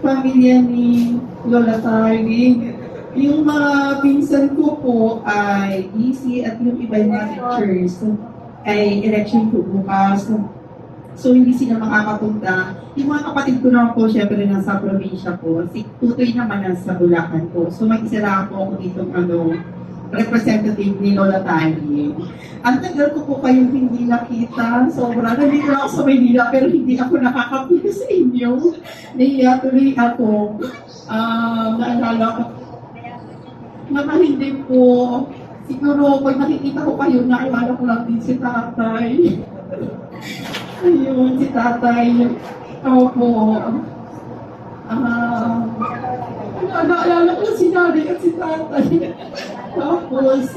pamilya ni Lola Tari. Yung mga pinsan ko po ay easy at yung iba yung mga teachers ay election po bukas. So, hindi sila makakapunta. Yung mga kapatid ko naman po, syempre, nasa probinsya po. Si Tutoy naman nasa Bulacan po. So, mag-isa po ako dito, ano, representative ni Lola Tani. Ang tagal ko po kayong hindi nakita. Sobra. Nandito ako sa Maynila, pero hindi ako nakakapunta sa inyo. Nahiya tuloy ako. Ah, naalala ko. Naman hindi po. Siguro, pag nakikita ko kayo, naalala ko lang din si tatay. Ayun, si tatay. Opo. Ah, uh, naalala ko si nanay at si tatay. Tapos,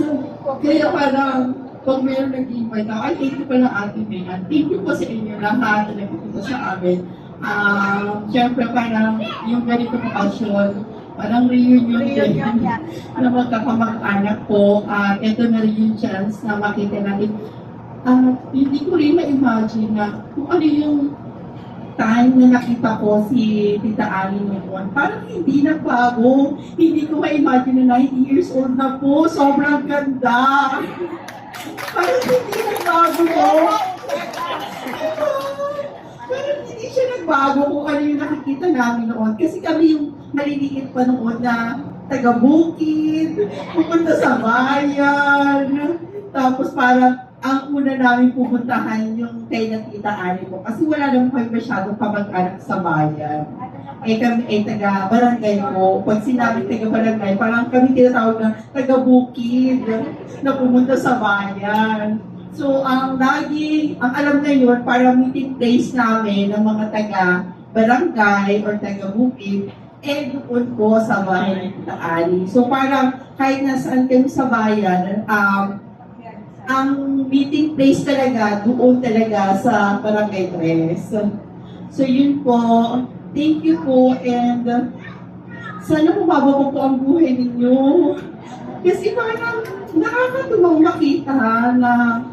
kaya parang, pag mayroon nag-invite ako, ay, thank you pala ate Megan. Thank you po sa inyo lahat na nagpupunta sa amin. Ah, Siyempre, parang yung ganito okasyon, parang reunion din na magkakamag-anak po. At ito na rin yung chance na makita natin Ah, hindi ko rin ma-imagine na kung ano yung time na nakita ko si Tita Ali noon. Parang hindi na bago. Hindi ko ma-imagine na 90 years old na po. Sobrang ganda. Parang hindi na bago nagbago kung ano yung nakikita namin noon. Kasi kami yung maliliit pa noon na taga-bukid, pupunta sa bayan. Tapos parang ang una namin pupuntahan yung kay na tita Ani ko. Kasi wala naman kami masyadong kamag-anak sa bayan. Eh kami ay taga barangay ko. Pag sinabi taga barangay, parang kami tinatawag na taga bukid na pumunta sa bayan. So ang lagi, ang alam na yun, parang meeting place namin ng mga taga barangay or taga bukid, eh doon po sa bahay ni Tita Ali. So parang kahit nasaan kami sa bayan, um, ang meeting place talaga, doon talaga sa Barangay Tres. So yun po, thank you po and sana bumaba po po ang buhay ninyo. Kasi parang nakakatuwang makita na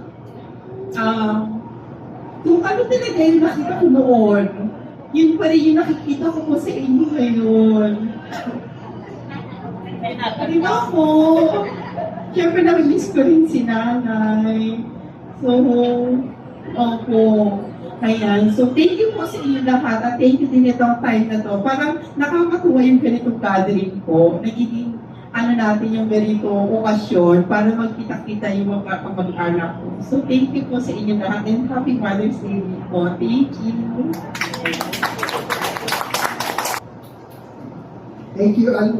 um, kung ano talaga yung nakita ko noon, yun pa rin yung nakikita ko po sa inyo ngayon. Di ba po? Siyempre, nami-miss ko rin si nanay. So, opo. Ayan. So, thank you po sa inyo lahat at thank you din itong time na to. Parang nakakatuwa yung ganitong gathering po. Nagiging ano natin yung ganito okasyon para magkita-kita yung mga kamag-anak ko. So, thank you po sa inyo lahat and happy Mother's Day po. Thank you. Thank you, Al.